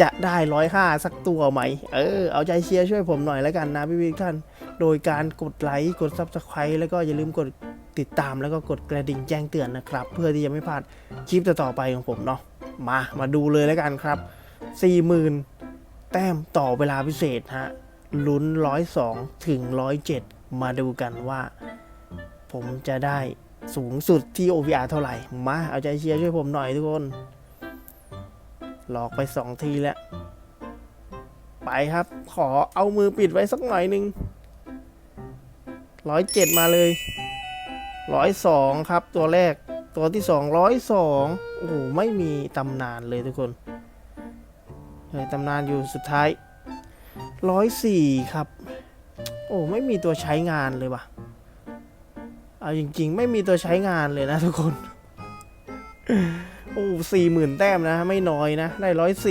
จะได้ร้อยห้าสักตัวไหม เออ เอาใจเชียร์ช่วยผมหน่อยแล้วกันนะพี่ๆท่าน โดยการกดไลค์ กด Subscribe แล้วก็อย่าลืมกดติดตามแล้วก็กดกระดิ่งแจ้งเตือนนะครับ เพื่อที่จะไม่พลาดคลิปต่อๆไปของผมเนาะ มา มาดูเลยแล้วกันครับ 40,000 แต้มต่อเวลาพิเศษฮะ ลุ้น 102 ถึง 107 มาดูกันว่า ผมจะได้สูงสุดที่ OVR เท่าไหร่ มาเอาใจเชียร์ช่วยผมหน่อยทุกคน หลอกไป2ทีแล้ว ไปครับ ขอเอามือปิดไว้สักหน่อยหนึ่งร้อยเจ็ดมาเลยร้อยสองครับ ตัวแรก ตัวที่สองร้อยสองโอ้โห ไม่มีตำนานเลยทุกคนเฮ้ยตำนานอยู่สุดท้ายร้อยสี่ครับ โอ้ไม่มีตัวใช้งานเลยว่ะ เอาจริง ๆ ไม่มีตัวใช้งานเลยนะทุกคน อ้สี่หมื่นแต้มนะ ไม่น้อยนะ ได้ร้อยสี่